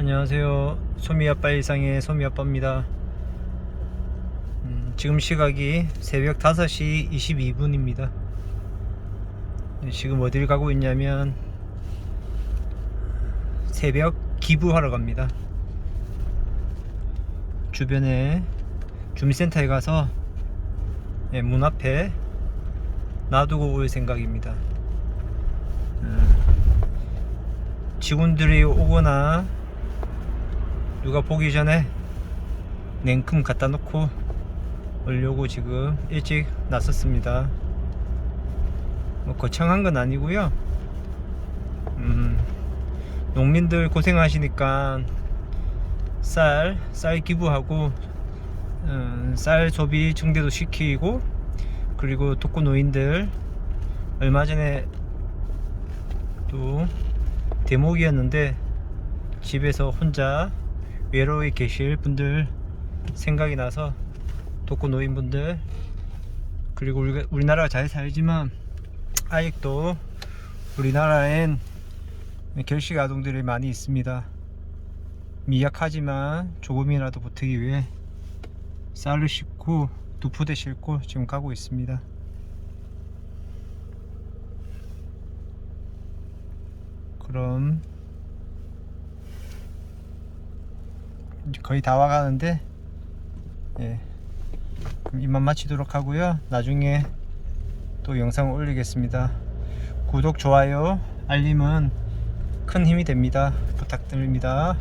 안녕하세요. 소미아빠 일상의 소미아빠입니다. 음, 지금 시각이 새벽 5시 22분입니다. 지금 어딜 가고 있냐면 새벽 기부하러 갑니다. 주변에 주민센터에 가서 예, 문 앞에 놔두고 올 생각입니다. 음, 직원들이 오거나 누가 보기 전에 냉큼 갖다 놓고 오려고 지금 일찍 나섰습니다. 뭐 거창한 건 아니고요. 음, 농민들 고생하시니까 쌀, 쌀 기부하고 음, 쌀 소비 증대도 시키고 그리고 독거 노인들 얼마 전에 또 대목이었는데 집에서 혼자 외로이 계실 분들 생각이 나서 독거 노인분들 그리고 우리, 우리나라가 잘 살지만 아직도 우리나라엔 결식 아동들이 많이 있습니다. 미약하지만 조금이라도 보태기 위해 쌀을 싣고 두 포대 싣고 지금 가고 있습니다. 그럼 이제 거의 다 와가는데 예. 이만 마치도록 하고요. 나중에 또 영상을 올리겠습니다. 구독 좋아요 알림은 큰 힘이 됩니다. 부탁드립니다